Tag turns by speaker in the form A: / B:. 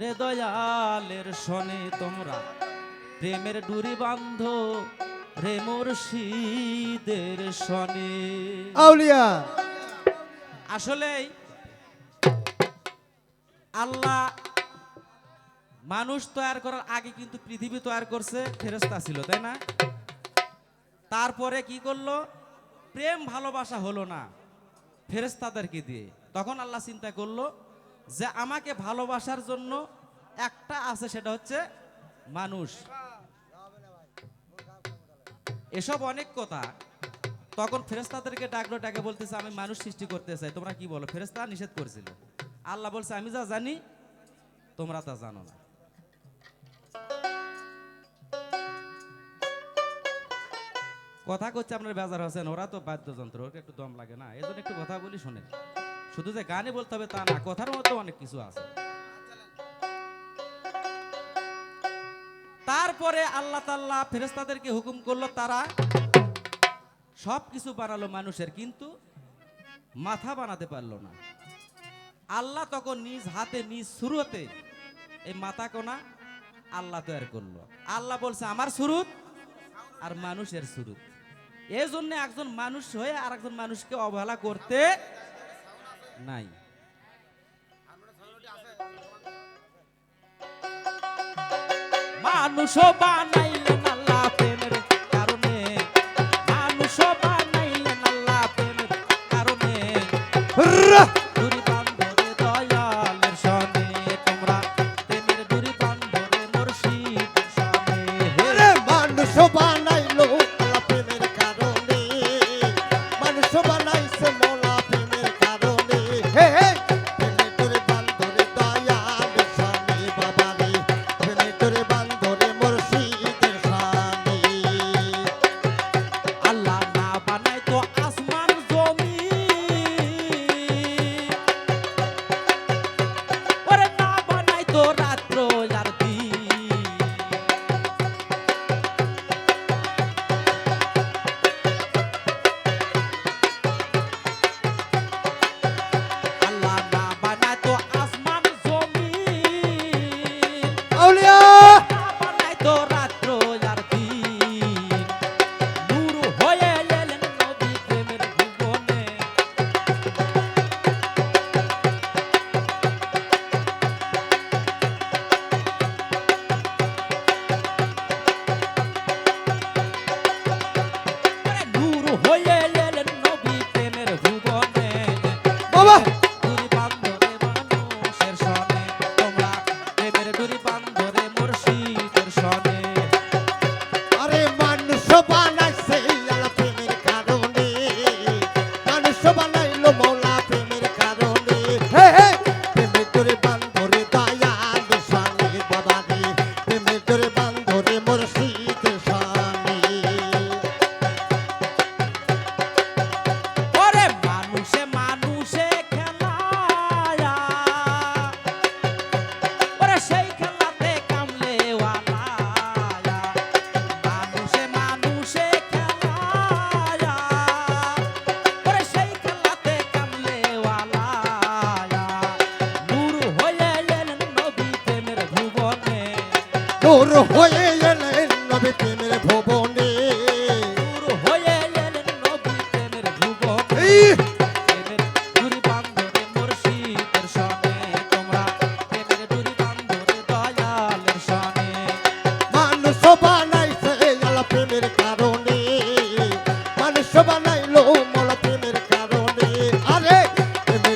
A: রে দয়ালের শনে তোমরা প্রেমের ডুরি বান্ধ রে মুর্শিদের শনে।
B: আউলিয়া।
A: আসলেই আল্লাহ মানুষ তৈরি করার আগে কিন্তু পৃথিবী তৈরি করছে ফেরেস্তা ছিল তাই না? তারপরে কি করল? প্রেম ভালোবাসা হলো না ফেরেস্তাদেরকে দিয়ে। তখন আল্লাহ চিন্তা করল যে আমাকে ভালোবাসার জন্য একটা আছে, সেটা হচ্ছে মানুষ। এসব অনেক কথা। তখন ফেরেস্তাদেরকে ডাকলো, ডাকে বলতেছে, আমি মানুষ সৃষ্টি করতে চাই। তোমরা কি বলো? ফেরেস্তা নিষেধ করছিল। আল্লাহ বলছে, আমি যা জানি, তোমরা তা জানো না। কথা করছে আপনার বেজার হচ্ছেন ওরা তো বাদ্যযন্ত্র, ওকে একটু দম লাগে না। এই জন্য একটু কথা বলি, শোনেন। শুধু যে গানে বলতে হবে তা না, কথার মধ্যে অনেক কিছু আছে। তারপরে আল্লাহ তাল্লাহ ফেরেস্তাদেরকে হুকুম করল, তারা সব কিছু বানালো মানুষের, কিন্তু মাথা বানাতে পারল না। আল্লাহ তখন নিজ হাতে, নিজ সুরতে এই মাথা কোনা আল্লাহ তৈরি করল। আল্লাহ বলছে, আমার সুরুত আর মানুষের সুরুত। এই জন্য একজন মানুষ হয়ে আর একজন মানুষকে অবহেলা করতে নাই।
B: মানুষ বানাইলেন তোর
A: হয়ে এলেন নবী প্রেমের ভবনে। নূর হয়ে এলেন নবী প্রেমের ভুবনে। প্রেমের
B: প্রেমের প্রেমের বানাইলো মোলা প্রেমের কারণে। আরে প্রেমে